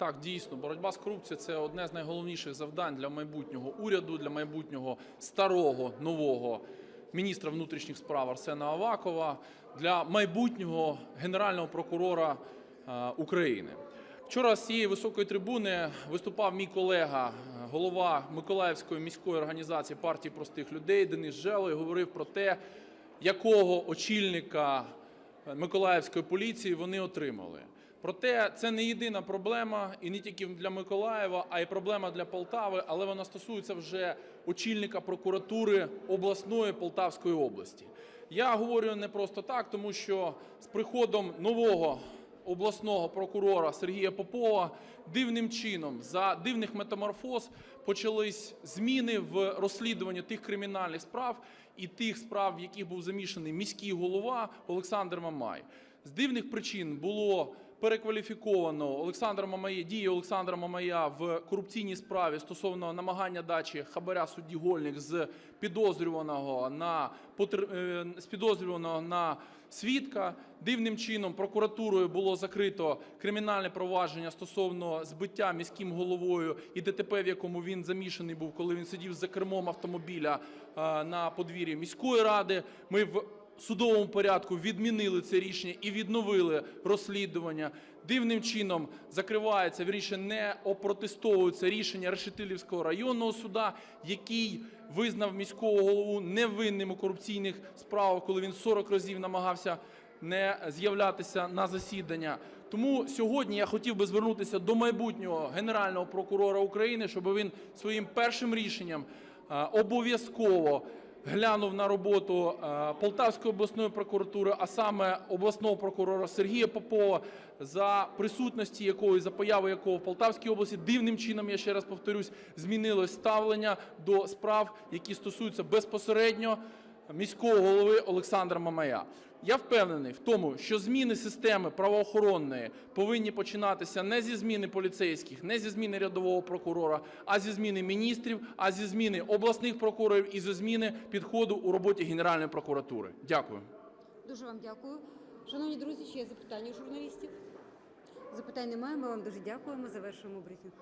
Так, дійсно, боротьба з корупцією це одне з найголовніших завдань для майбутнього уряду, для майбутнього старого нового міністра внутрішніх справ Арсена Авакова, для майбутнього генерального прокурора е, України. Вчора з цієї високої трибуни виступав мій колега, е, голова Миколаївської міської організації партії простих людей Денис Жело і говорив про те, якого очільника е, Миколаївської поліції вони отримали. Проте це не єдина проблема, і не тільки для Миколаєва, а й проблема для Полтави, але вона стосується вже очільника прокуратури обласної Полтавської області. Я говорю не просто так, тому що з приходом нового обласного прокурора Сергія Попова дивним чином за дивних метаморфоз почались зміни в розслідуванні тих кримінальних справ і тих справ, в яких був замішаний міський голова Олександр Мамай. З дивних причин було перекваліфіковано Олександра Мамая, дії Олександра Мамая в корупційній справі стосовно намагання дачі хабаря судді Гольник з підозрюваного на е, з підозрюваного на свідка. Дивним чином прокуратурою було закрито кримінальне провадження стосовно збиття міським головою і ДТП, в якому він замішаний був, коли він сидів за кермом автомобіля е, на подвір'ї міської ради. Ми в судовому порядку відмінили це рішення і відновили розслідування. Дивним чином закривається, вірніше, не опротестовується рішення Решетилівського районного суда, який визнав міського голову невинним у корупційних справах, коли він 40 разів намагався не з'являтися на засідання. Тому сьогодні я хотів би звернутися до майбутнього генерального прокурора України, щоб він своїм першим рішенням е, обов'язково глянув на роботу е, Полтавської обласної прокуратури, а саме обласного прокурора Сергія Попова, за присутності якого, за появи якого в Полтавській області дивним чином, я ще раз повторюсь, змінилось ставлення до справ, які стосуються безпосередньо міського голови Олександра Мамая. Я впевнений в тому, що зміни системи правоохоронної повинні починатися не зі зміни поліцейських, не зі зміни рядового прокурора, а зі зміни міністрів, а зі зміни обласних прокурорів і зі зміни підходу у роботі Генеральної прокуратури. Дякую. Дуже вам дякую. Шановні друзі, ще є запитання у журналістів? Запитань немає. Ми вам дуже дякуємо. Завершуємо брифінг.